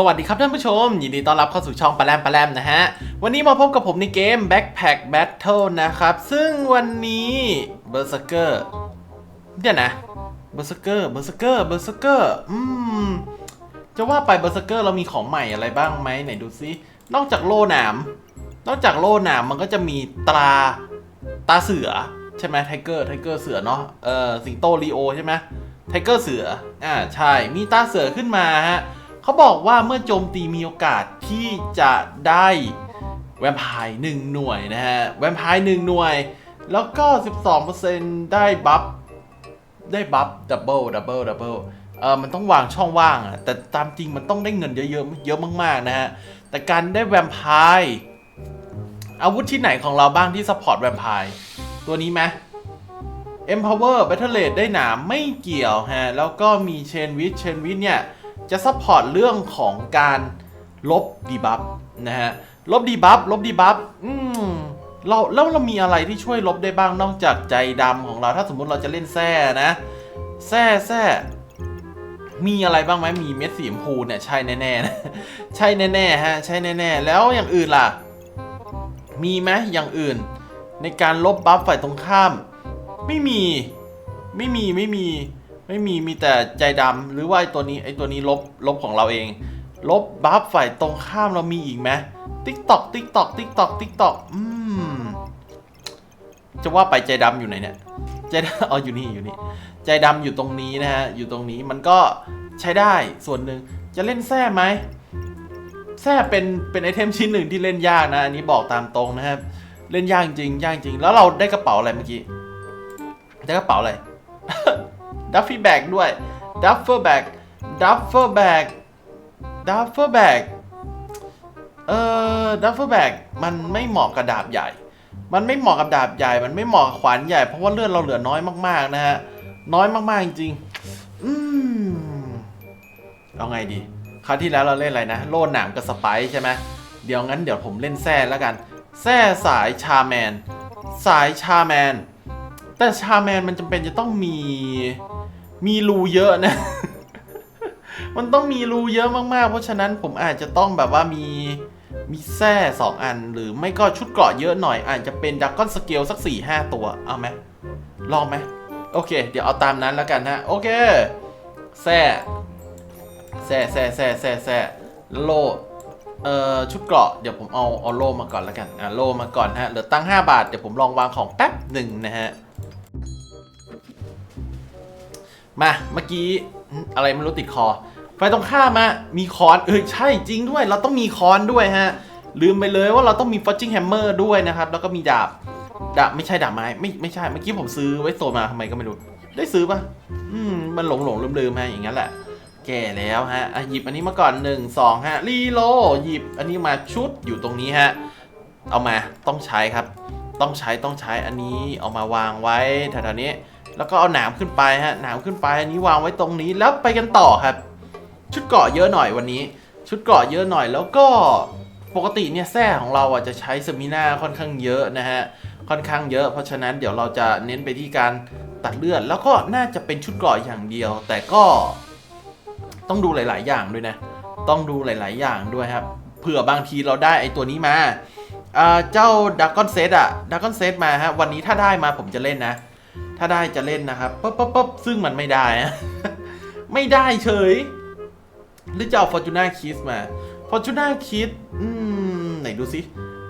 สวัสดีครับท่านผู้ชม ยินดีต้อนรับเข้าสู่ช่องปลาแรมปลาแรมนะฮะ วันนี้มาพบกับผมในเกม Backpack Battle นะครับ ซึ่งวันนี้ Berserker เดี๋ยวนะ Berserker Berserker Berserker อืม จะว่าไป Berserker เรามีของใหม่อะไรบ้างไหมไหนดูซินอกจากโล่หนาม นอกจากโล่หนามมันก็จะมีตราตาเสือ ใช่ไหมไทเกอร์ไทเกอร์เสือเนาะเออสิงโตลีโอใช่ไหมไทเกอร์เสืออ่าใช่มีตาเสือขึ้นมาฮะ เขาบอกว่าเมื่อโจมตีมีโอกาสที่จะได้แวมไพร์หนึ่งหน่วยนะฮะ แวมไพร์หนึ่งหน่วย แล้วก็ 12%ได้บัฟ ได้บัฟดับเบิลดับเบิลดับเบิลเออมันต้องวางช่องว่างอะแต่ตามจริงมันต้องได้เงินเยอะๆเยอะมากๆนะฮะ แต่การได้แวมไพร์อาวุธที่ไหนของเราบ้างที่ซัพพอร์ตแวมไพร์ตัวนี้ไหม Empower Battle Rate ได้หนามไม่เกี่ยวฮะ แล้วก็มี Chain Wit Chain Wit เนี่ย จะซัพพอร์ตเรื่องของการลบดีบัฟนะฮะ ลบดีบัฟลบดีบัฟอืมเราแล้วเรามีอะไรที่ช่วยลบได้บ้างนอกจากใจดำของเรา ถ้าสมมุติเราจะเล่นแซ่นะแซ่แซ่มีอะไรบ้างไหมมีเม็ดสีชมพูเนี่ยใช่แน่ๆนะใช่แน่ๆฮะใช่แน่ๆ แล้วอย่างอื่นล่ะ มีไหมอย่างอื่น ในการลบบัฟฝ่ายตรงข้าม ไม่มีไม่มีไม่มี ไม่มีมีแต่ใจดำหรือว่าไอตัวนี้ไอตัวนี้ลบลบของเราเอง ลบบัฟฝ่ายตรงข้ามเรามีอีกไหมติ๊กตอกติ๊กตอกติ๊กตอกติ๊กตอกอืมจะว่าไปใจดำอยู่ไหนเนี่ยใจดำอ๋ออยู่นี่อยู่นี่ใจดำอยู่ตรงนี้นะฮะอยู่ตรงนี้มันก็ใช้ได้ส่วนหนึ่งจะเล่นแท้ไหมแท้เป็นเป็นไอเทมชิ้นหนึ่งที่เล่นยากนะ อันนี้บอกตามตรงนะครับ เล่นยากจริงยากจริง แล้วเราได้กระเป๋าอะไรเมื่อกี้ ได้กระเป๋าอะไร ดัฟฟี่แบกด้วยดัฟเฟอร์แบกดัฟเฟอร์แบกดัฟเฟอร์แบกเอ่อดัฟเฟอร์แบกมันไม่เหมาะกับดาบใหญ่ มันไม่เหมาะกับดาบใหญ่ มันไม่เหมาะกับขวานใหญ่ เพราะว่าเลือดเราเหลือน้อยมากๆนะฮะ น้อยมากๆจริงๆ อืม เอาไงดี คราวที่แล้วเราเล่นอะไรนะ โล่หนามกับสไปซ์ใช่ไหมเดี๋ยวงั้นเดี๋ยวผมเล่นแซ่แล้วกัน แซ่สายชาแมน สายชาแมน แต่ชาแมนมันจำเป็นจะต้องมีมีรูเยอะนะ มันต้องมีรูเยอะมากๆ เพราะฉะนั้นผมอาจจะต้องแบบว่ามีมีแส้สองอัน หรือไม่ก็ชุดเกราะเยอะหน่อย อาจจะเป็นดักก้อนสเกลสัก4ี่ห้าตัว เอาไหมลองไหมโอเค เดี๋ยวเอาตามนั้นแล้วกันฮะ โอเคแซ่แซ่แซ่แซ่แซ่แซ่โลเอ่อชุดเกราะเดี๋ยวผมเอาเอาโลมาก่อนแล้วกันอะโลมาก่อนฮะเหลือตั้ง 5 บาท เดี๋ยวผมลองวางของแป๊บหนึ่งนะฮะ มาเมื่อกี้อะไรไม่รู้ติดคอไฟตรงข้ามอะมีคอนเออใช่จริงด้วย เราต้องมีคอนด้วยฮะ ลืมไปเลยว่าเราต้องมีฟอจิงแฮมเมอร์ด้วยนะครับ แล้วก็มีดาบดาบไม่ใช่ดาบไม้ไม่ไม่ใช่เมื่อกี้ผมซื้อไว้โซนมาทำไมก็ไม่รู้ ได้ซื้อปะอืมมันหลงหลงลืมลืมฮะอย่างนั้นแหละ แก่แล้วฮะอะหยิบอันนี้มาก่อน1 2ฮะรีโลหยิบอันนี้มาชุดอยู่ตรงนี้ฮะเอามาต้องใช้ครับ ต้องใช้ต้องใช้อันนี้เอามาวางไว้แถวๆนี้ แล้วก็เอาหนามขึ้นไปฮะหนามขึ้นไปอันนี้วางไว้ตรงนี้แล้วไปกันต่อครับ ชุดเกาะเยอะหน่อยวันนี้ ชุดเกาะเยอะหน่อยแล้วก็ปกติเนี่ยแส้ของเราอะจะใช้สมิน่าค่อนข้างเยอะนะฮะค่อนข้างเยอะ เพราะฉะนั้นเดี๋ยวเราจะเน้นไปที่การตัดเลือด แล้วก็น่าจะเป็นชุดเกาะอย่างเดียว แต่ก็ต้องดูหลาย ๆ อย่างด้วยนะ ต้องดูหลาย ๆ อย่างด้วยครับเผื่อบางทีเราได้ไอตัวนี้มาอ่าเจ้าดักกอนเซตอะดักกอนเซตมาฮะวันนี้ถ้าได้มาผมจะเล่นนะ ถ้าได้จะเล่นนะครับปุ๊บปุ๊บปุ๊บซึ่งมันไม่ได้ ไม่ได้เฉย หรือจะเอาฟอร์จูน่าคิสมาฟอร์จูน่าคิสอืม ไหนดูสิ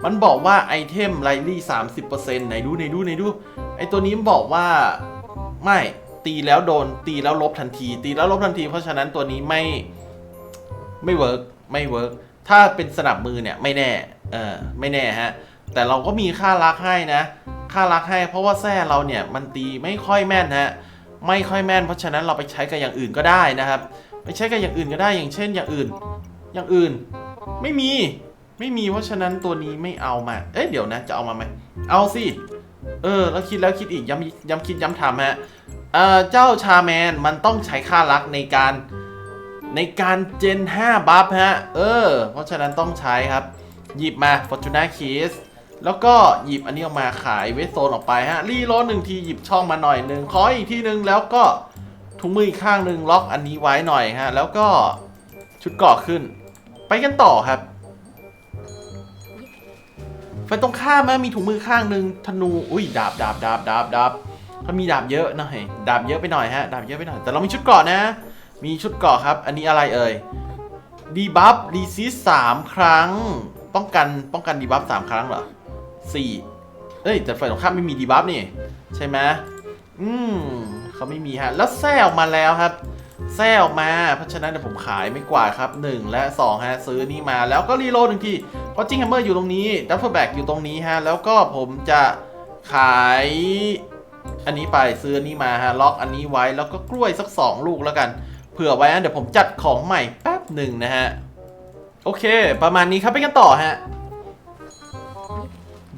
มันบอกว่าไอเทมไลลี่สามสิบเปอร์เซ็นต์ไหนดูไหนดูไหนดู ไอตัวนี้มันบอกว่าไม่ตีแล้วโดน ตีแล้วลบทันที ตีแล้วลบทันที เพราะฉะนั้นตัวนี้ไม่ไม่เวิร์กไม่เวิร์กถ้าเป็นสนับมือเนี่ยไม่แน่ เออไม่แน่ฮะ แต่เราก็มีค่ารักให้นะ ค่ารักให้ เพราะว่าแส้เราเนี่ยมันตีไม่ค่อยแม่นฮะไม่ค่อยแม่น เพราะฉะนั้นเราไปใช้กับอย่างอื่นก็ได้นะครับ ไปใช้กับอย่างอื่นก็ได้อย่างเช่น อย่างอื่น อย่างอื่น ไม่มีไม่มีเพราะฉะนั้นตัวนี้ไม่เอามา เอ๊ะเดี๋ยวนะจะเอามาไหมเอาสิเออแล้วคิดแล้วคิดอีกย้ำย้ำคิดย้ำทำฮะเอ่อเจ้าชาแมนมันต้องใช้ค่ารักในการในการเจน 5 บัฟฮะ เออ เพราะฉะนั้นต้องใช้ครับ หยิบมา Fortuna Keys แล้วก็หยิบอันนี้ออกมาขายเวสโซนออกไปฮะรีโหลหนึ่งทีหยิบช่องมาหน่อยหนึ่งขอยอีกทีหนึ่งแล้วก็ถุงมืออีกข้างหนึ่งล็อกอันนี้ไว้หน่อยฮะ แล้วก็ชุดเกาะขึ้น ไปกันต่อครับไฟตรงข้ามมีถุงมือข้างหนึ่งธนูอุ้ยดาบดาบดาบดาบดาบเขามีดาบเยอะหน่อยดาบเยอะไปหน่อยฮะดาบเยอะไปหน่อยแต่เรามีชุดเกาะนะ มีชุดเกาะครับ อันนี้อะไรเอ่ยดีบัฟดีซีสามครั้ง ป้องกันป้องกันดีบัฟสามครั้งเหรอ สี่เอ้ย แต่ไฟตรงข้ามไม่มีดีบัฟนี่ ใช่ไหมอืมเขาไม่มีฮะ แล้วแซ่ออกมาแล้วครับ แซ่ออกมา เพราะฉะนั้นเดี๋ยวผมขายไม่กว่าครับ 1 และ2ฮะซื้อนี่มาแล้วก็รีโหลดหนึ่งทีเพราะจิงแฮมเมอร์อยู่ตรงนี้ดัฟเฟอร์แบกอยู่ตรงนี้ฮะ แล้วก็ผมจะขายอันนี้ไปซื้อนนี้มาฮะล็อกอันนี้ไว้แล้วก็กล้วยสัก 2 ลูกแล้วกันเผื่อไว้นะเดี๋ยวผมจัดของใหม่แป๊บหนึ่งนะฮะโอเค ประมาณนี้ครับไปกันต่อฮะ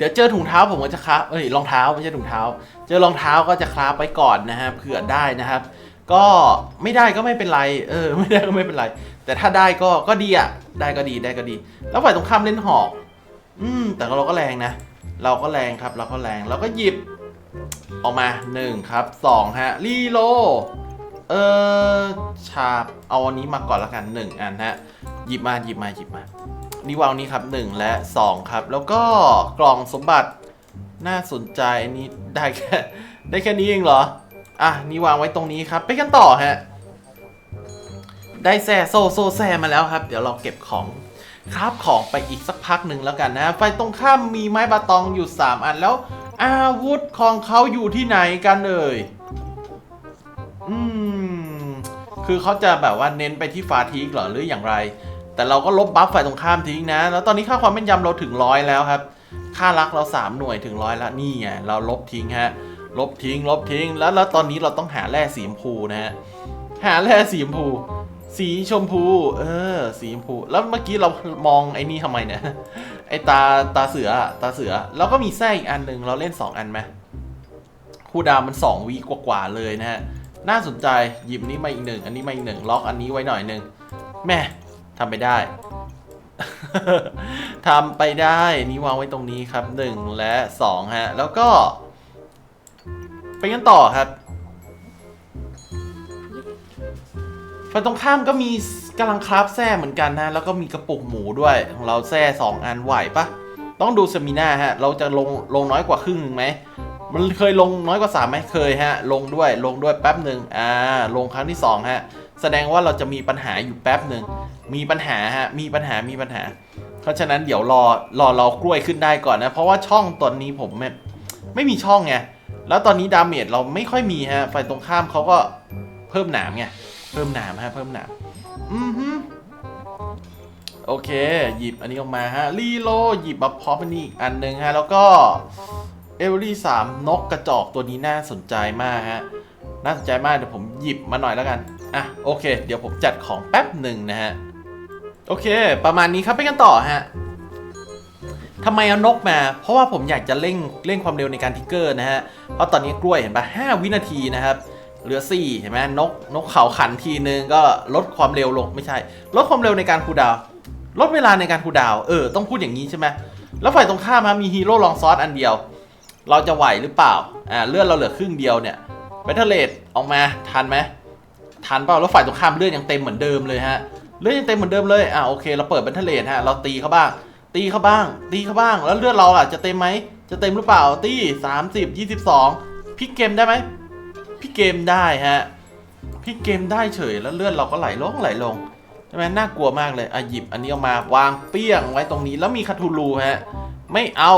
เดี๋ยวเจอถุงเท้าผมก็จะคราฟเอ้ยรองเท้าไม่ใช่ถุงเท้า เจอรองเท้าก็จะคราฟไว้ก่อนนะฮะเผื่อได้นะครับ ก็ไม่ได้ก็ไม่เป็นไรเออ ไม่ได้ก็ไม่เป็นไร แต่ถ้าได้ก็ก็ดีอะได้ก็ดีได้ก็ดี แล้วฝ่ายตรงข้ามเล่นหอก อืม แต่เราก็แรงนะ เราก็แรงครับ เราก็แรงเราก็หยิบ ออกมา1ครับ2ฮะรีโลเออชาบเอาอันนี้มาก่อนละกัน1อันฮะหยิบมาหยิบมาหยิบมา นี่วางนี้ครับ 1 และ 2 ครับ แล้วก็กล่องสมบัติน่าสนใจอันนี้ได้แค่ได้แค่นี้เองเหรอ อะ นี่วางไว้ตรงนี้ครับ ไปกันต่อฮะ ได้แซ่โซโซแซ่มาแล้วครับ เดี๋ยวเราเก็บของคราบของไปอีกสักพักหนึ่งแล้วกันนะ ไฟตรงข้ามมีไม้บาตองอยู่ 3 อันแล้ว อาวุธของเขาอยู่ที่ไหนกันเอ่ย อืม คือเขาจะแบบว่าเน้นไปที่ฟาทีกเหรอหรืออย่างไร แต่เราก็ลบบัฟฝ่ายตรงข้ามทิ้งนะ แล้วตอนนี้ค่าความแม่นยำเราถึงร้อยแล้วครับ ค่ารักเรา 3 หน่วยถึงร้อยแล้วนี่ไงเราลบทิ้งฮะ ลบทิ้ง ลบทิ้ง แล้วแล้วตอนนี้เราต้องหาแร่สีชมพูนะฮะ หาแร่สีชมพู สีชมพู เออ สีชมพู แล้วเมื่อกี้เรามองไอ้นี่ทำไมเนี่ย ไอ้ตาตาเสือ ตาเสือ แล้วก็มีแส้อีกอันหนึ่งเราเล่น 2 อันไหมคูลดาวมัน 2วีกว่าๆเลยนะฮะ น่าสนใจ หยิบนี้มาอีกหนึ่ง อันนี้มาอีกหนึ่ง ล็อกอันนี้ไว้หน่อยหนึ่งแม่ ทำไปได้ ทำไปได้นี่วางไว้ตรงนี้ครับ 1 และ 2 ฮะ แล้วก็ ไปกันต่อครับฝั่งตรงข้ามก็มีกำลังคราฟแซ่เหมือนกันนะ แล้วก็มีกระปุกหมูด้วย ของเราแซ่สองอันไหวปะต้องดูสมิน่าฮะ เราจะลงลงน้อยกว่าครึ่งหนึ่งไหมมันเคยลงน้อยกว่า3ไหมเคยฮะ ลงด้วยลงด้วยแป๊บหนึ่งอ่า ลงครั้งที่ 2 ฮะ แสดงว่าเราจะมีปัญหาอยู่แป๊บหนึ่งมีปัญหาฮะมีปัญหามีปัญหา เพราะฉะนั้นเดี๋ยวรอรอเรากล้วยขึ้นได้ก่อนนะ เพราะว่าช่องตอนนี้ผมไม่ไม่มีช่องไงแล้วตอนนี้ดาเมจเราไม่ค่อยมีฮะฝ่ายตรงข้ามเขาก็เพิ่มหนามไงเพิ่มหนามฮะเพิ่มหนามอือฮึโอเค หยิบอันนี้ออกมาฮะรีโลหยิบมาพร้อมอันนี้อีกอันหนึ่งฮะ แล้วก็เอเวอรี่สามนกกระจอกตัวนี้น่าสนใจมากฮะ น่าสนใจมากเดี๋ยวผมหยิบมาหน่อยแล้วกัน อะโอเค เดี๋ยวผมจัดของแป๊บหนึ่งนะฮะ โอเค ประมาณนี้ครับไปกันต่อฮะทำไมเอานกมา เพราะว่าผมอยากจะเร่งเร่งความเร็วในการทิกเกอร์นะฮะ เพราะตอนนี้กล้วยเห็นปะ5วินาทีนะครับ เหลือ4เห็นไหมนกนกเขาขันทีนึงก็ลดความเร็วลงไม่ใช่ ลดความเร็วในการคูดาว ลดเวลาในการคูดาวเออต้องพูดอย่างนี้ใช่ไหมแล้วฝ่ายตรงข้ามมีฮีโร่ลองซอสอันเดียว เราจะไหวหรือเปล่าอ่าเลือดเราเหลือครึ่งเดียวเนี่ยเบทเทเลตออกมาทันไหม ทันเปล่าแล้วฝ่ายตรงข้ามเลือดยังเต็มเหมือนเดิมเลยฮะเลือดยังเต็มเหมือนเดิมเลยอ่าโอเคเราเปิดเบทเทเลตฮะเราตีเขาบ้าง ตีเขาบ้าง ตีเขาบ้าง แล้วเลือดเราล่ะจะเต็มไหมจะเต็มหรือเปล่าตี30 22พลิกเกมได้ไหมพลิกเกมได้ฮะพลิกเกมได้เฉยแล้วเลือดเราก็ไหลลงไหลลงใช่ไหมน่ากลัวมากเลยอะหยิบอันนี้ออกมาวางเปี้ยงไว้ตรงนี้แล้วมีคาทูลูฮะไม่เอา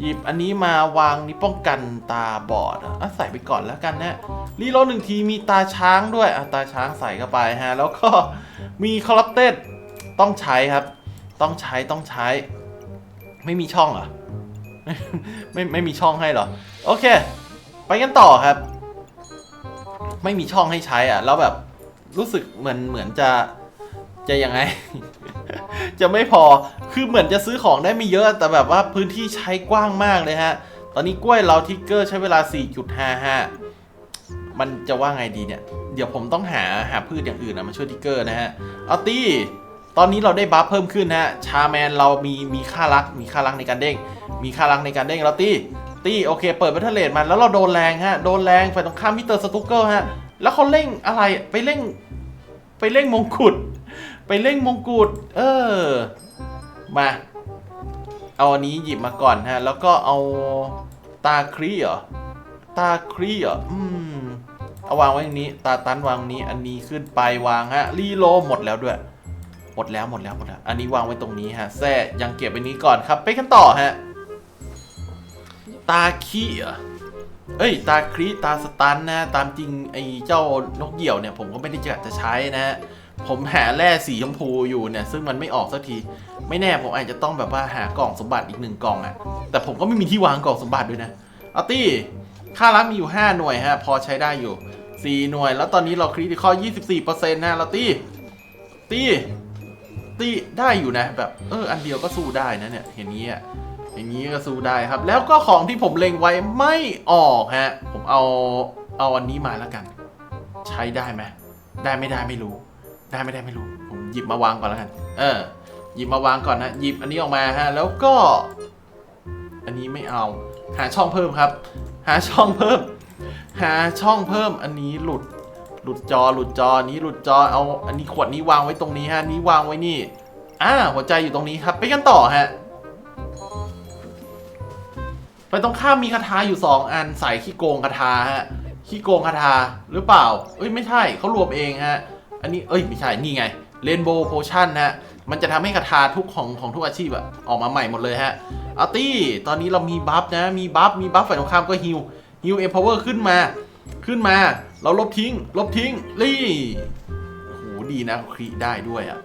หยิบอันนี้มาวางนี่ป้องกันตาบอดอะใส่ไปก่อนแล้วกันนะรีโหลดหนึ่งทีมีตาช้างด้วยอะตาช้างใส่เข้าไปฮะแล้วก็มีคอร์รัปเต็ดต้องใช้ครับ ต้องใช้ต้องใช้ ไม่มีช่องเหรอไมไม่ไม่มีช่องให้เหรอ โอเค ไปกันต่อครับ ไม่มีช่องให้ใช้อะ แล้วแบบรู้สึกเหมือนเหมือนจะจะยังไง จะไม่พอ คือเหมือนจะซื้อของได้ไม่เยอะ แต่แบบว่าพื้นที่ใช้กว้างมากเลยฮะ ตอนนี้กล้วยเราทิกเกอร์ใช้เวลา 4.55 มันจะว่าไงดีเนี่ย เดี๋ยวผมต้องหาหาพืชอย่างอื่นนะมาช่วยทิกเกอร์นะฮะ เอาตี้ ตอนนี้เราได้บัฟเพิ่มขึ้นฮะ ชาแมนเรามีมีค่ารัก มีค่ารักในการเด้ง มีค่ารักในการเด้งแล้วตี้ ตี้โอเค เปิดบัตเทเลดมาแล้วเราโดนแรงฮะ โดนแรงฝ่ายตรงข้ามมิเตอร์สตุกเกอร์ฮะ แล้วเขาเร่งอะไร ไปเร่ง ไปเร่งมงกุฎ ไปเร่งมงกุฎเออ มา เอาอันนี้หยิบมาก่อนฮะ แล้วก็เอาตาครีเหรอ ตาครีเหรอ อืม เอาวางไว้ตรงนี้ ตาตันวางนี้ อันนี้ขึ้นไปวางฮะ รีโลหมดแล้วด้วย หมดแล้วหมดแล้วหมดแล้ว อันนี้วางไว้ตรงนี้ฮะแซ่ยังเก็บไว้นี้ก่อนครับ ไปกันต่อฮะ ตาขี้เหรอเอ้ย ตาครีตาสตันนะ ตามจริงไอ้เจ้านกเหยี่ยวเนี่ย ผมก็ไม่ได้จะจะใช้นะ ผมหาแร่สีชมพูอยู่เนี่ย ซึ่งมันไม่ออกสักที ไม่แน่ผมอาจจะต้องแบบว่าหากล่องสมบัติอีกหนึ่งกล่องอะแต่ผมก็ไม่มีที่วางกล่องสมบัติด้วยนะอาตี้ค่ารับมีอยู่ 5 หน่วยฮะ พอใช้ได้อยู่ 4 หน่วย แล้วตอนนี้เราคริติคอล24%นะเราตี้ตี้ตี้ได้อยู่นะ แบบเอออันเดียวก็สู้ได้นะเนี่ยเห็นนี้อะอย่างนี้ก็สู้ได้ครับ แล้วก็ของที่ผมเล็งไว้ไม่ออกฮะ ผมเอาเอาอันนี้มาแล้วกัน ใช้ได้ไหมได้ไม่ได้ไม่รู้ ได้ไม่ได้ไม่รู้ผมหยิบมาวางก่อนแล้วกัน เออ หยิบมาวางก่อนนะหยิบอันนี้ออกมาฮะแล้วก็ อันนี้ไม่เอา หาช่องเพิ่มครับ หาช่องเพิ่ม หาช่องเพิ่มอันนี้หลุด หลุดจอหลุดจอนี้หลุดจอเอา อันนี้ขวดนี้วางไว้ตรงนี้ฮะนี้วางไว้นี่อ่าหัวใจอยู่ตรงนี้ครับ ไปกันต่อฮะไปตรงข้ามมีคาถาอยู่สองอันใส่ขี้โกงคาถาฮะขี้โกงคาถาหรือเปล่า เอ้ยไม่ใช่เขารวมเองฮะ อันนี้เอ้ยไม่ใช่นี่ไงเรนโบว์โพชั่นฮะมันจะทำให้คาถาทุกของของทุกอาชีพอะออกมาใหม่หมดเลยฮะอาตี้ ตอนนี้เรามีบัฟนะ มีบัฟ มีบัฟฝ่ายตรงข้ามก็ฮิวฮิวเอ็มพาวเวอร์ขึ้นมา ขึ้นมา เราลบทิ้ง ลบทิ้งรี่โอ้โหดีนะครีได้ด้วยอะ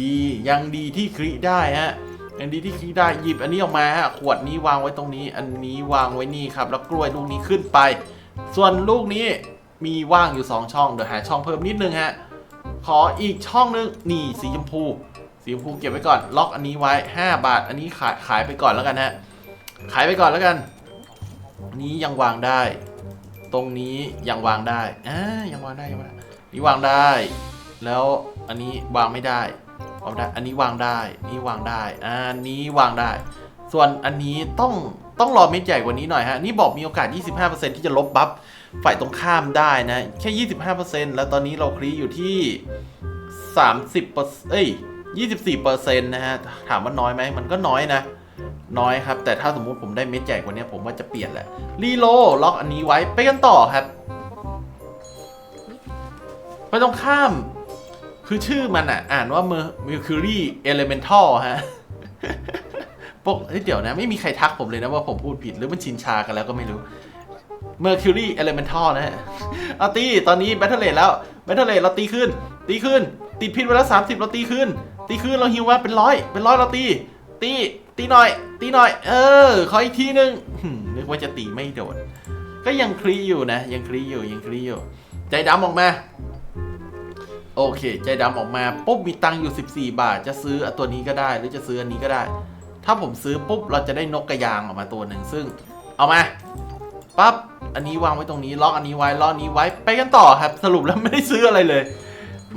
ดียังดีที่ครีได้ฮะยังดีที่ครีได้หยิบอันนี้ออกมาฮะขวดนี้วางไว้ตรงนี้ อันนี้วางไว้นี่ครับ แล้วกล้วยลูกนี้ขึ้นไป ส่วนลูกนี้มีว่างอยู่ 2 ช่องเดี๋ยวหาช่องเพิ่มนิดนึงฮะ ขออีกช่องนึงนี่สีชมพู สีชมพูเก็บไว้ก่อน ล็อกอันนี้ไว้ 5 บาท อันนี้ขายขายไปก่อนแล้วกันฮะ ขายไปก่อนแล้วกันอันนี้ยังวางได้ ตรงนี้ยังวางได้อ่ายังวางได้ยังวางได้นี่วางได้ แล้วอันนี้วางไม่ได้วาได้อันนี้วางได้นี่วางได้อันนี้วางได้ ส่วนอันนี้ต้องต้องรอเม็ดใหญ่กว่านี้หน่อยฮะ นี่บอกมีโอกาส 25%ที่จะลบบัฟ ฝ่ายตรงข้ามได้นะ แค่ 25%แล้วตอนนี้เราคลีอยู่ที่ 30%เอ้ย24%นะฮะ ถามว่าน้อยไหม มันก็น้อยนะ น้อยครับ แต่ถ้าสมมุติผมได้เม็ดใหญ่กว่านี้ผมว่าจะเปลี่ยนแหละ รีโลล็อกอันนี้ไว้ไปกันต่อครับไปตรงข้าม คือชื่อมันอะ อ่านว่า Mercury Elemental ฮะปกเดี๋ยวนะ ไม่มีใครทักผมเลยนะว่าผมพูดผิดหรือมันชินชากันแล้วก็ไม่รู้ Mercury Elemental นะฮะเอาตี ตอนนี้ Battle Rate แล้ว Battle Rate เราตีขึ้น ตีขึ้น ติดพิษไว้แล้ว 30 เราตีขึ้น ตีขึ้น เราฮิวว่าเป็นร้อยเป็นร้อยเราตี ตี ตีหน่อย ตีหน่อย เออ ขออีกทีนึงหึ่มนึกว่าจะตีไม่โดน ก็ยังคลีอยู่นะ ยังคลีอยู่ ยังคลีอยู่ ใจดำออกมา โอเค ใจดำออกมา ปุ๊บ มีตังค์อยู่ 14 บาท จะซื้อตัวนี้ก็ได้ หรือจะซื้ออันนี้ก็ได้ ถ้าผมซื้อปุ๊บ เราจะได้นกกระยางออกมาตัวหนึ่ง ซึ่ง เอามา ปั๊บ อันนี้วางไว้ตรงนี้ล็อกอันนี้ไว้ล็อกนี้ไว้ไปกันต่อครับ สรุปแล้วไม่ได้ซื้ออะไรเลย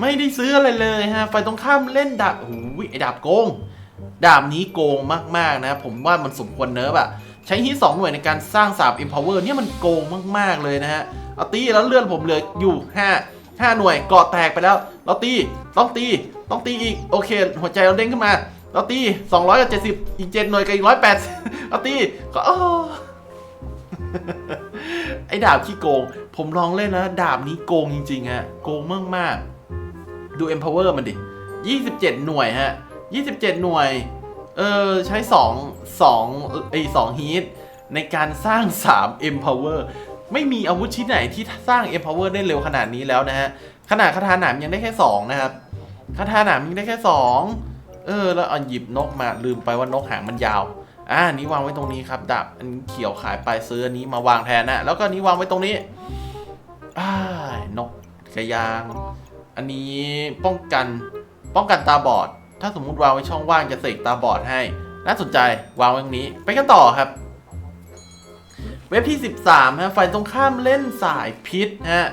ไม่ได้ซื้ออะไรเลยฮะฝ่ายตรงข้ามเล่นดาบโอ้โหไอ้ดาบโกง ดาบนี้โกงมากๆนะ ผมว่ามันสมควรเนิร์ฟอะใช้ฮีทสองหน่วยในการสร้างสาบ empower เนี่ยมันโกงมากๆเลยนะฮะเอาตีแล้วเลื่อนผมเหลืออยู่5 5 หน่วยเกาะแตกไปแล้ว เราตี ต้องตี ต้องตีอีก โอเค หัวใจเราเด้งขึ้นมา เราตี 200กับ70 อีก 7 หน่วยกับอีก180เราตีก็ ไอ้ดาบที่โกง ผมลองเล่นนะดาบนี้โกงจริงๆฮะโกงมากๆดู empower มันดิ 27 หน่วยฮะ 27 หน่วย เออใช้ 2 2ไอ้2ฮีทในการสร้าง 3 empower ไม่มีอาวุธชิ้นไหนที่สร้าง empower ได้เร็วขนาดนี้แล้วนะฮะ ขนาดคาถาหนามยังได้แค่ 2 นะครับคาถาหนามยังได้แค่ 2 เออ แล้วเอาหยิบนกมาลืมไปว่านกหางมันยาว อ่านี้วางไว้ตรงนี้ครับดาบอันเขียวขายไปซื้ออันนี้มาวางแทนนะ แล้วก็นนี้วางไว้ตรงนี้อ่านกกระยาง อันนี้ป้องกันป้องกันตาบอด ถ้าสมมุติวางไว้ช่องว่างจะเสกตาบอดให้ น่าสนใจวางไว้ตรงนี้ ไปกันต่อครับ เว็บที่ 13ฮะฝ่ายตรงข้ามเล่นสายพิษฮะ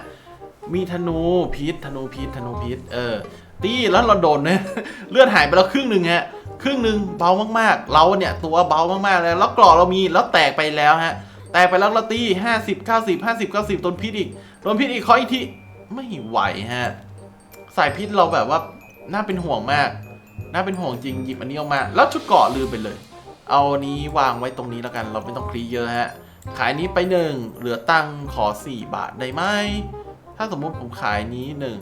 มีธนูพิษธนูพิษธนูพิษเออ ตีแล้วเราโดนเนี่ยเลือดหายไปแล้วครึ่งหนึ่งฮะครึ่งหนึ่งเบามากๆ เราเนี่ยตัวเบามากๆเลยแล้วกรอเรามีแล้วแตกไปแล้วฮะแตกไปแล้วเราตี50 90 50 90โดนพิษอีกโดนพิษอีกขออีกทีไม่ไหวฮะสายพิษเราแบบว่าน่าเป็นห่วงมาก น่าเป็นห่วงจริงหยิบอันนี้ออกมา แล้วชุดเกาะลืมไปเลย เอาอันนี้วางไว้ตรงนี้แล้วกัน เราไม่ต้องคลีเยอะฮะ ขายนี้ไปหนึ่งเหลือตังขอ 4 บาทได้ไหม ถ้าสมมุติผมขายนี้หนึ่ง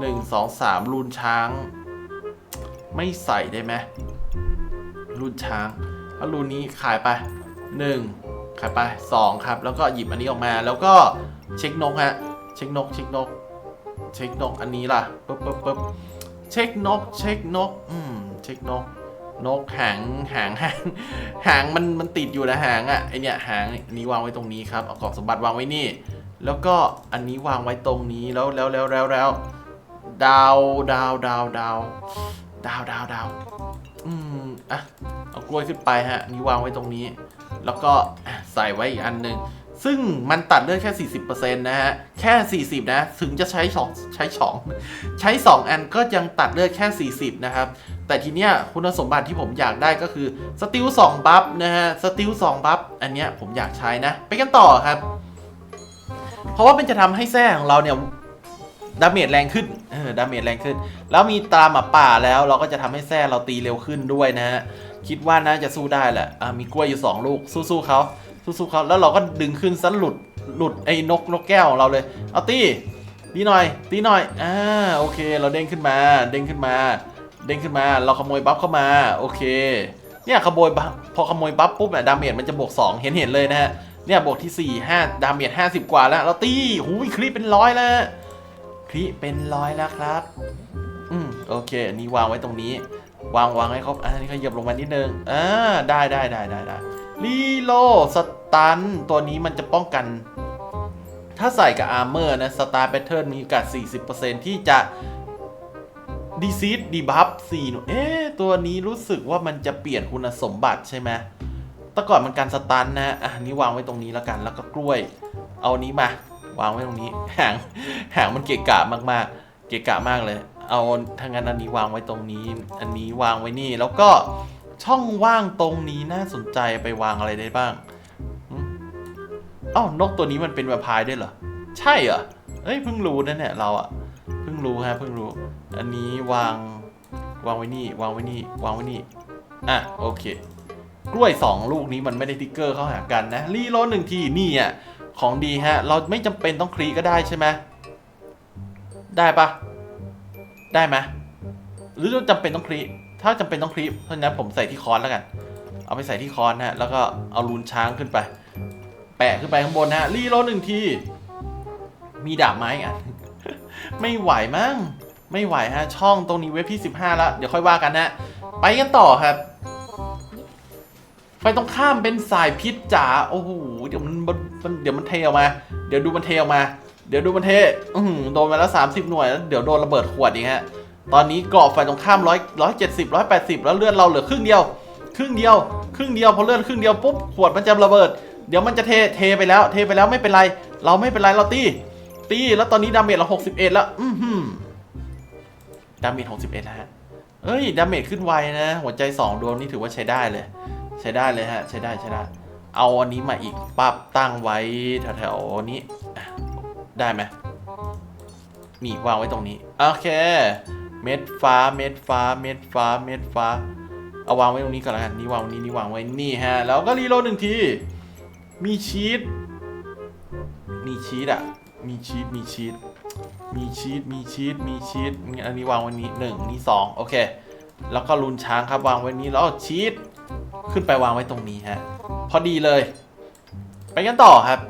หนึ่งสองสามรูนช้าง ไม่ใส่ได้ไหมรูนช้างแล้วรูนนี้ขายไปหนึ่งขายไปสองครับ แล้วก็หยิบอันนี้ออกมา แล้วก็เช็คนกฮะ เช็คนก เช็คนก เช็คนกอันนี้ล่ะปึ๊บปึ๊บปึ๊บเช็คนก เช็คนก อืม เช็คนก นกหางหางหางหางมันมันติดอยู่นะหางอะ่ะไอเนี้ยหางนี้วางไว้ตรงนี้ครับ เอากล่องสมบัติวางไว้นี่ แล้วก็อันนี้วางไว้ตรงนี้แล้วแล้วแล้วแล้วแล้ว ดาวดาวดาวดาวดาวดาวดาวอืมอะเอากล้วยขึ้นไปฮะนนี้วางไว้ตรงนี้ แล้วก็ใส่ไว้อีกอันหนึ่งซึ่งมันตัดเลือดแค่ 40%นะฮะ แค่ 40 นะ ถึงจะใช้สองใช้สองใช้ 2 อันก็ยังตัดเลือดแค่ 40 นะครับ แต่ทีเนี้ยคุณสมบัติที่ผมอยากได้ก็คือสติล2บัฟนะฮะ สติล2บัฟอันเนี้ยผมอยากใช้นะ ไปกันต่อครับ เพราะว่ามันจะทำให้แส้ของเราเนี่ย ดาเมจแรงขึ้นเออดาเมจแรงขึ้น แล้วมีตาหมาป่าแล้วเราก็จะทำให้แส้เราตีเร็วขึ้นด้วยนะฮะคิดว่าน่าจะสู้ได้แหละอะมีกล้วยอยู่ 2 ลูกสู้ๆเขาสู้ๆเขาแล้วเราก็ดึงขึ้นซะหลุดหลุดไอ้นกนกแก้วของเราเลย เอาตีตีหน่อยตีหน่อยอ่าโอเค เราเด้งขึ้นมา เด้งขึ้นมา เด้งขึ้นมา เราขโมยบัฟเข้ามาโอเค เนี่ยขโมยบัฟพอขโมยบัฟปุ๊บเนี่ยดาเมจมันจะบวก2 เห็นเห็นเลยนะฮะเนี่ยบวกที่ 4 5 ดาเมจ50 กว่าแล้ว เราตีหูยคลิปเป็นร้อยแล้ว คลิเป็นร้อยแล้วครับ อืมโอเค อันนี้วางไว้ตรงนี้ วางวางให้ครบอันนี้ขยับลงมานิดนึงอ่าได้ได้ได้ได้ได้รีโลสตันตัวนี้มันจะป้องกัน ถ้าใส่กับอาร์เมอร์นะสตาร์แพทเทิร์นมีโอกาส 40%ที่จะดีซีดดีบัฟสี่หนูเอ๊ะตัวนี้รู้สึกว่ามันจะเปลี่ยนคุณสมบัติใช่ไหมแต่ก่อนมันการสตันนะ อะนี้วางไว้ตรงนี้แล้วกัน แล้วก็กล้วย เอาอันนี้มา วางไว้ตรงนี้หางหางมันเกะกะมากๆ เกะกะมากเลย เอาทางนั้นอันนี้วางไว้ตรงนี้ อันนี้วางไว้นี่ แล้วก็ช่องว่างตรงนี้น่าสนใจไปวางอะไรได้บ้างหึเอ้านกตัวนี้มันเป็นแวมไพร์ด้เหรอ ใช่เหรอเอ้ยเพิ่งรู้นะเนี่ยเราอะเพิ่งรู้ฮะเพิ่งรู้ อันนี้วางวางไว้นี่ วางไว้นี่ วางไว้นี่อะโอเค กล้วย 2 ลูกนี้มันไม่ได้ติ๊กเกอร์เข้าหากันนะรีโหลดหนึ่งทีนี่อะ ของดีฮะ เราไม่จำเป็นต้องคลีก็ได้ใช่ไหมได้ปะได้ไหมหรือจำเป็นต้องคลีถ้าจำเป็นต้องคลีเพราะฉะนั้นผมใส่ที่คอนแล้วกัน เอาไปใส่ที่คอนฮะ แล้วก็เอารูนช้างขึ้นไป แปะขึ้นไปข้างบนฮะ รีโหลหนึ่งที มีดาบไม้อะไม่ไหวมั้ง ไม่ไหวฮะ ช่องตรงนี้เว็บที่ 15 แล้ว เดี๋ยวค่อยว่ากันนะไปกันต่อครับ ไฟตรงข้ามเป็นสายพิษจ๋าโอ้โหเดี๋ยวมันมันเดี๋ยวมันเทออกมา เดี๋ยวดูมันเทออกมา เดี๋ยวดูมันเทอืโดนไปแล้ว30หน่วยแล้วเดี๋ยวโดนระเบิดขวดอีกฮะตอนนี้เกาะไฟตรงข้ามร้อยร้อยเจ็ดสิบร้อยแปดสิบแล้วเลือดเราเหลือครึ่งเดียว ครึ่งเดียว ครึ่งเดียวพอเลือดครึ่งเดียวปุ๊บขวดมันจะระเบิด เดี๋ยวมันจะเทเทไปแล้ว เทไปแล้วไม่เป็นไร เราไม่เป็นไรเราตีตีแล้วตอนนี้ดาเมจเรา61แล้ว อือหือดาเมจ61แล้วฮะเอ้ยดาเมจขึ้นไวนะ หัวใจ2ดวงนี่ถือว่าใช้ได้เลย ใช้ได้เลยฮะ ใช้ได้ใช้ได้ เอาอันนี้มาอีกปั๊บตั้งไว้แถวๆนี้ได้ไหมมีวางไว้ตรงนี้ โอเค เม็ดฟ้าเม็ดฟ้าเม็ดฟ้าเม็ดฟ้า เอาวางไว้ตรงนี้ก่อนละกันนี่วางว้นี่นี่วางไว้นี่ฮะ แล้วก็รีโหลดหนึ่งที มีชีสมีชีสอะ มีชีสมีชีสมีชีสมีชีสมีชีสอันนี้วางไว้นี้หนึ่งนี่สองโอเค แล้วก็ลุนช้างครับวางไว้นี้แล้วชีส ขึ้นไปวางไว้ตรงนี้ฮะ พอดีเลย ไปกันต่อครับ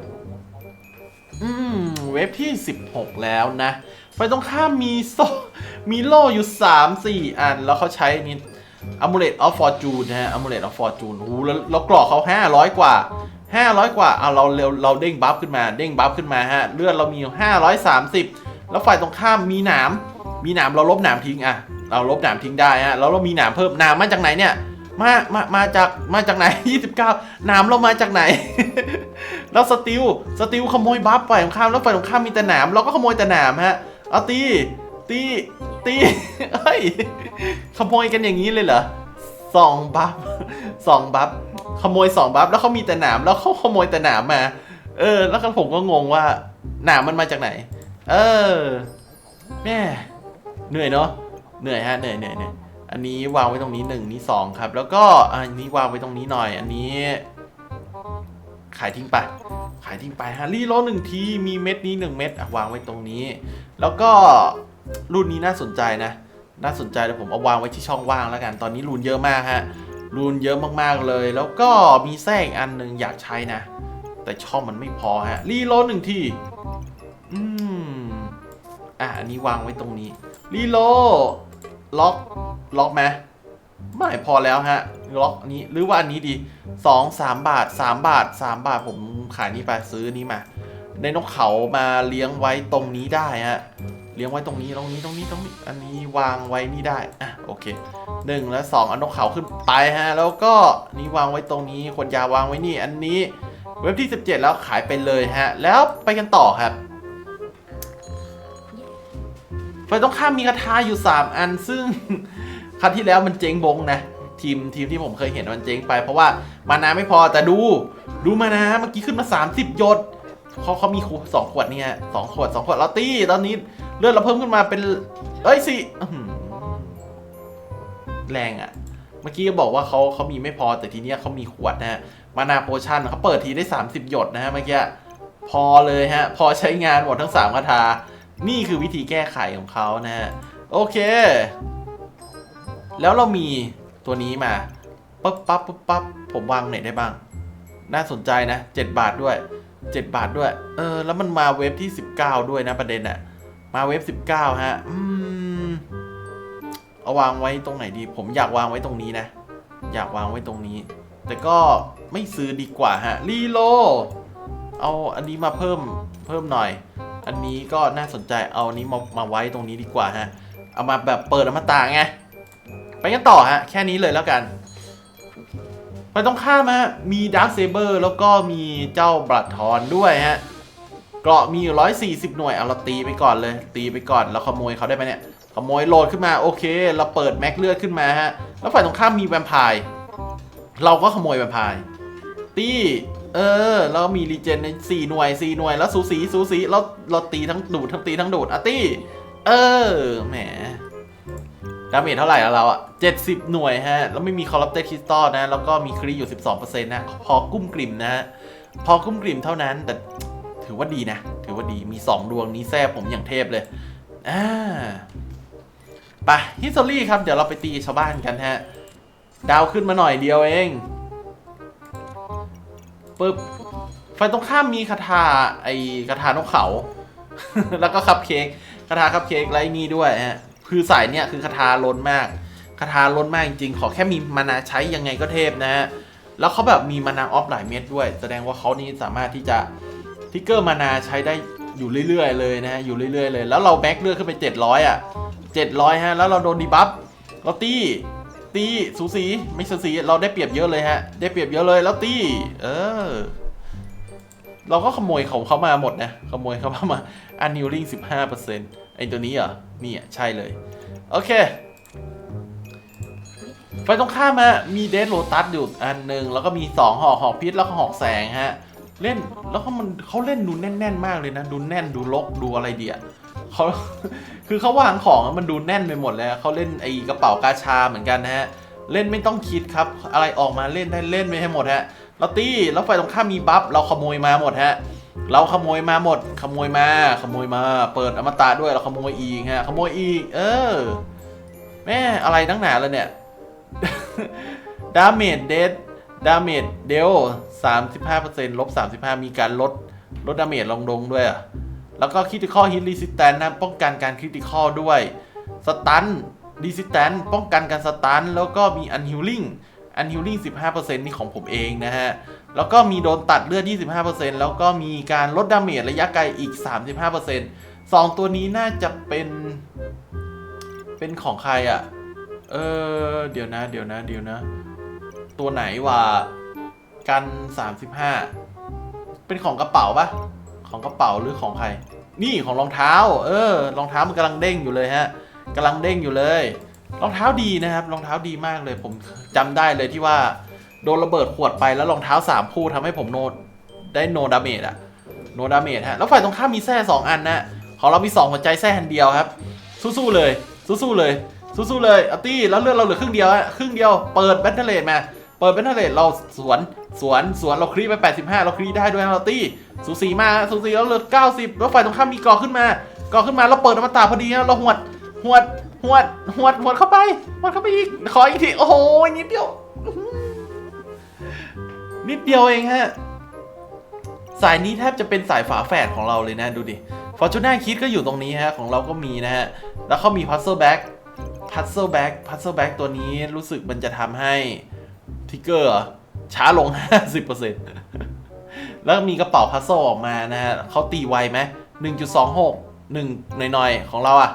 อืม เว็บที่ 16 แล้วนะไปตรงข้ามมีโซมีโล่อยู่ 3 4 อัน แล้วเขาใช้นี่ Amulet of Fortune นนะฮะ Amulet of Fortune โอ้โหแล้วแล้วกรอกเขา 500 กว่า 500 กว่าเอาเราเร็วเราเด้งบัฟขึ้นมา เด้งบัฟขึ้นมาฮะ เลือดเรามีอยู่530 แล้วฝ่ายตรงข้ามมีหนาม มีหนามเราลบหนามทิ้งอะเราลบหนามทิ้งได้ฮะ แล้วเรามีหนามเพิ่มหนามมาจากไหนเนี่ย มามามาจากมาจากไหน 29หนามเรามาจากไหน แล้วสติลสติลขโมยบัฟฝ่ายตรงข้ามแล้วฝ่ายตรงข้ามมีแต่หนามเราก็ขโมยแต่หนามฮะเอาตีตีตีเฮ้ยขโมยกันอย่างนี้เลยเหรอสองบัฟสองบัฟขโมยสองบัฟแล้วเขามีแต่หนามแล้วเขาขโมยแต่หนามมา เออ แล้วก็ผมก็งงว่าหนามมันมาจากไหน เออแม่เหนื่อยเนาะเหนื่อยฮะเหนื่อยเหนื่อยเหนื่อย อันนี้วางไว้ตรงนี้หนึ่งนี่สองครับ แล้วก็อันนี้วางไว้ตรงนี้หน่อย อันนี้ ขายทิ้งไป ขายทิ้งไปฮะรีโลหนึ่งทีมีเม็ดนี้หนึ่งเม็ดอะวางไว้ตรงนี้ แล้วก็รุ่นนี้น่าสนใจนะ น่าสนใจเดี๋ยวผมเอาวางไว้ที่ช่องว่างแล้วกัน ตอนนี้รูนเยอะมากฮะรูนเยอะมากๆเลย แล้วก็มีแทรกอันหนึ่งอยากใช้นะ แต่ช่องมันไม่พอฮะรีโลหนึ่งทีอืมอะอันนี้วางไว้ตรงนี้รีโล ล็อก ล็อกไหมไม่พอแล้วฮะ ล็อกอันนี้หรือว่าอันนี้ดีสองสามบาทสามบาทสามบาทผมขายนี้ไปซื้อนี้มาในนกเขามาเลี้ยงไว้ตรงนี้ได้ฮะ เลี้ยงไว้ตรงนี้ตรงนี้ตรงนี้ตรงนี้ อันนี้วางไว้นี่ได้ อะโอเคหนึ่งและสองเอานกเขาขึ้นไปฮะ แล้วก็นี่วางไว้ตรงนี้คนยาวางไว้นี่ อันนี้ เว็บที่ 17 แล้วขายไปเลยฮะ แล้วไปกันต่อครับ ไฟต้องข้ามมีกระทาอยู่ 3 อันซึ่งครั้งที่แล้วมันเจ๊งบงนะ ทีมทีมที่ผมเคยเห็นมันเจ๊งไป เพราะว่ามานาไม่พอแต่ดูดูมานาเมื่อกี้ขึ้นมา 30หยดเขาเขามีขวดสองขวดเนี่ยสองขวดสองขวดลอตตี้ตอนนี้เลือดเราเพิ่มขึ้นมาเป็น เอ้ยสิแรงอะ่ะ เมื่อกี้ก็บอกว่าเขาเขามีไม่พอแต่ทีเนี้ยเขามีขวดนะฮะมานาโพชั่นเขาเปิดทีได้ 30 หยดนะฮะเมื่อกี้พอเลยฮะ พอใช้งานหมดทั้ง3คาถา นี่คือวิธีแก้ไขของเขานะฮะ โอเค แล้วเรามีตัวนี้มาปั๊บปั๊บปั๊บปั๊บผมวางไหนได้บ้าง น่าสนใจนะ 7 บาทด้วย 7 บาทด้วย เออ แล้วมันมาเว็บที่ 19 ด้วยนะประเด็นอะมาเว็บ 19 ฮะ อืม เอาวางไว้ตรงไหนดี ผมอยากวางไว้ตรงนี้นะ อยากวางไว้ตรงนี้ แต่ก็ไม่ซื้อดีกว่าฮะรีโล เอาอันนี้มาเพิ่มเพิ่มหน่อย อันนี้ก็น่าสนใจเอาอันนี้มามาไว้ตรงนี้ดีกว่าฮะ เอามาแบบเปิดอมตะไง ไปกันต่อฮะ แค่นี้เลยแล้วกัน ไปตรงข้ามฮะ มีดาร์คเซเบอร์แล้วก็มีเจ้าบลัดทอนด้วยฮะ เกราะมีอยู่140หน่วย เอาเราตีไปก่อนเลย ตีไปก่อน แล้วขโมยเขาได้ไหมเนี่ย ขโมยโหลดขึ้นมา โอเค เราเปิดแม็กเลือดขึ้นมาฮะ แล้วฝ่ายตรงข้ามมีแวมไพร์ เราก็ขโมยแวมไพร์ ตี เออ แล้วมีรีเจนในสี่หน่วยสี่หน่วย แล้วสูสีสูสีเราเราตีทั้งดูดทั้งตีทั้งดูดอะตี้ เออ แหมดาเมจเท่าไหร่แล้วเราอะ70หน่วยฮะ แล้วไม่มีคอร์รัปเตอร์คริสตัลนะ แล้วก็มีครีอยู่12%นต์นะ พอกุ้มกลิ่มนะฮะ พอกุ้มกลิ่มเท่านั้น แต่ถือว่าดีนะ ถือว่าดีมี2ดวงนี้แซ่ผมอย่างเทพเลย อ่าไปฮิสตอรี่ครับ เดี๋ยวเราไปตีชาวบ้านกันฮะ ดาวขึ้นมาหน่อยเดียวเอง ปึ๊บไฟตรงข้ามมีคาถาไอคาถานกเขา แล้วก็คัพเค้กคาถาคัพเค้กไรนี่ด้วยฮะคือสายเนี่ยคือคาถาล้นมากคาถาล้นมากจริงๆ ขอแค่มีมานาใช้ยังไงก็เทพนะฮะแล้วเขาแบบมีมานาออฟหลายเม็ดด้วย แสดงว่าเขานี่สามารถที่จะทิกเกอร์มานาใช้ได้อยู่เรื่อยๆเลยนะฮะอยู่เรื่อยๆเลย แล้วเราแบ็กเลือดขึ้นไป 700 อะ 700 ฮะ แล้วเราโดนดีบัฟเราตี ตีสูสีไม่สูสีเราได้เปรียบเยอะเลยฮะ ได้เปรียบเยอะเลยแล้วตีเออ เราก็ขโมยของเขามาหมดนะขโมยเขามาอันนิวลิง15%ไอตัวนี้เหรอนี่อะใช่เลย โอเคไฟตรงข้ามอะมีเดสโ o ตัสอยู่อันหนึ่งแล้วก็มี2หอกหอกพิษแล้วก็หอกแสงฮะ เล่นแล้วเขามันเขาเล่นดูแน่นๆ มากเลยนะ ดูแน่นดูลกดูอะไรเดีย เขา คือเขาวางของมันดูแน่นไปหมดเลยเขาเล่นไอ้กระเป๋ากาชาเหมือนกันนะฮะ เล่นไม่ต้องคิดครับ อะไรออกมาเล่นได้เล่นไปให้หมดฮะเราตีแล้วไฟตรงข้ามมีบัฟเราขโมยมาหมดฮะ เราขโมยมาหมด ขโมยมา ขโมยมา เปิดอมตะด้วยเราขโมยอีกฮะ ขโมยอีก เออ แม่อะไรตั้งหนาแล้วเนี่ย ดาเมจเดดดาเมจเดล35%ลบ35มีการลดลดดาเมจลงดงด้วยอะ แล้วก็ค r ิ t ิคอ l ฮิต r ีสิ t ตนนะป้องกันการค r ิ t ิคอ l ด้วยสตันดีสิ t ตนป้องกันการสตันแล้วก็มีอันฮิลลิ่งอันฮิลลิ่ง15%นี่ของผมเองนะฮะ แล้วก็มีโดนตัดเลือด 25%แล้วก็มีการลดดาเมจระยะไกลอีก 35%สองตัวนี้น่าจะเป็น เป็นของใครอะ่ะ เออ เดี๋ยวนะ เดี๋ยวนะ เดี๋ยวนะ ตัวไหนวะกัน 35 เป็นของกระเป๋าปะ ของกระเป๋าหรือของใคร นี่ของรองเท้า เออ รองเท้ามันกำลังเด้งอยู่เลยฮะกำลังเด้งอยู่เลย รองเท้าดีนะครับ รองเท้าดีมากเลย ผมจำได้เลยที่ว่าโดนระเบิดขวดไปแล้วรองเท้าสามคู่ทำให้ผมโนดได้โนดาเมจอะโนดาเมจฮะ แล้วฝ่ายตรงข้ามมีแส้สองอันนะของเรามีสองหัวใจแส้อันเดียวครับ สู้ๆเลย สู้ๆเลย สู้ๆเลยอาตี้แล้วเลือดเราเหลือครึ่งเดียวอะครึ่งเดียว เปิดแบตเทเลตมา เปิดแบตเทเลเราสวนสวนสวนเราคลีไป 85 เราคลีได้ด้วยนะอาตี้สูสีมากสูสีแล้วเหลือ 90 แล้วฝ่ายตรงข้ามมีกอขึ้นมากอขึ้นมาเราเปิดอมตะพอดีนะเราหวดหวดหวดหวดหวดเข้าไปหวดเข้าไปอีกขออีกทีโอ้โหนิดเดียวนิดเดียวเองฮะสายนี้แทบจะเป็นสายฝาแฝดของเราเลยนะดูดิฟอร์จูน่าคิดก็อยู่ตรงนี้ฮะของเราก็มีนะฮะแล้วเขามีพัซเซิลแบ็กพัซเซิลแบ็กพัซเซิลแบ็กตัวนี้รู้สึกมันจะทำให้ ทิกเกอร์ช้าลง 50%แล้วมีกระเป๋าพัซเซิลออกมานะฮะเขาตีไวไหม1.26 1หน่อยๆ ของเราอะ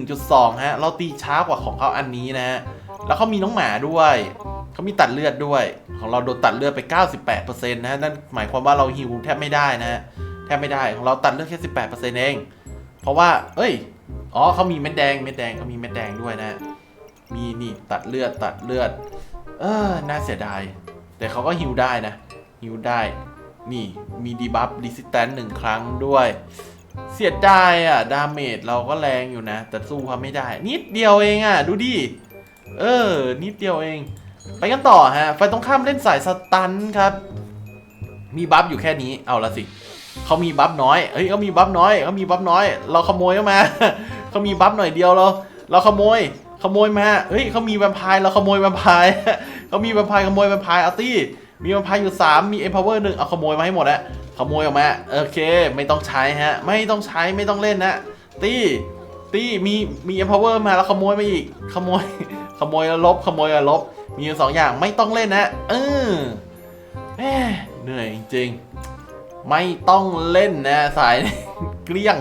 1.2 ฮะ เราตีช้ากว่าของเขาอันนี้นะฮะ แล้วเขามีน้องหมาด้วย เขามีตัดเลือดด้วย ของเราโดนตัดเลือดไป 98%นะฮะ นั่นหมายความว่าเราฮิวแทบไม่ได้นะฮะ แทบไม่ได้ ของเราตัดเลือดแค่ 18%เอง เพราะว่า เอ้ย อ๋อเขามีเม็ดแดง เม็ดแดงเขามีเม็ดแดงด้วยนะ มีนี่ตัดเลือดตัดเลือด เออ น่าเสียดาย แต่เขาก็ฮิวได้นะ ฮิวได้ นี่มีดีบัฟดิสิแตนหนึ่งครั้งด้วย เสียดายอะ ดาเมจเราก็แรงอยู่นะ แต่สู้เขาไม่ได้ นิดเดียวเองอะ ดูดิ เออ นิดเดียวเอง ไปกันต่อฮะ ไฟตรงข้ามเล่นสายสตันครับ มีบัฟอยู่แค่นี้ เอาละสิเขามีบัฟน้อย เฮ้ยเขามีบัฟน้อยเขามีบัฟน้อย เราขโมยเข้ามา เขามีบัฟหน่อยเดียวเรา เราขโมย โมยมาเฮ้ยเขามีแวมไพร์เราขโมยแวมไพร์เขามีแวมไพร์ขโมยแวมไพร์อาตี้มีแวมไพร์อยู่ 3 มี empower หนึ่งเอาขโมยมาให้หมดอะขโมยออกมาโอเค ไม่ต้องใช้ฮะ ไม่ต้องใช้ไม่ต้องเล่นนะตี้ตี้มีมี empower มาแล้วขโมยมาอีกขโมย ขโมยแล้วลบขโมยแล้วลบ มีอยู่สองอย่างไม่ต้องเล่นนะเออแหมเหนื่อยจริงไม่ต้องเล่นนะสายเกลี้ยง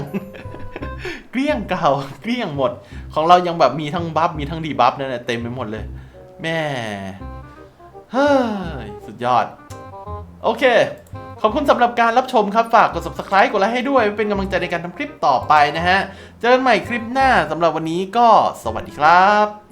กลี้ยงเก่าเกลี้ยงหมด ของเรายังแบบมีทั้งบัฟมีทั้งดีบัฟนั่นแหละเต็มไปหมดเลย แม่เฮ้ยสุดยอด โอเค ขอบคุณสำหรับการรับชมครับ ฝากกด subscribe กดไลค์ให้ด้วย เป็นกำลังใจในการทำคลิปต่อไปนะฮะ เจอกันใหม่คลิปหน้าสำหรับวันนี้ก็สวัสดีครับ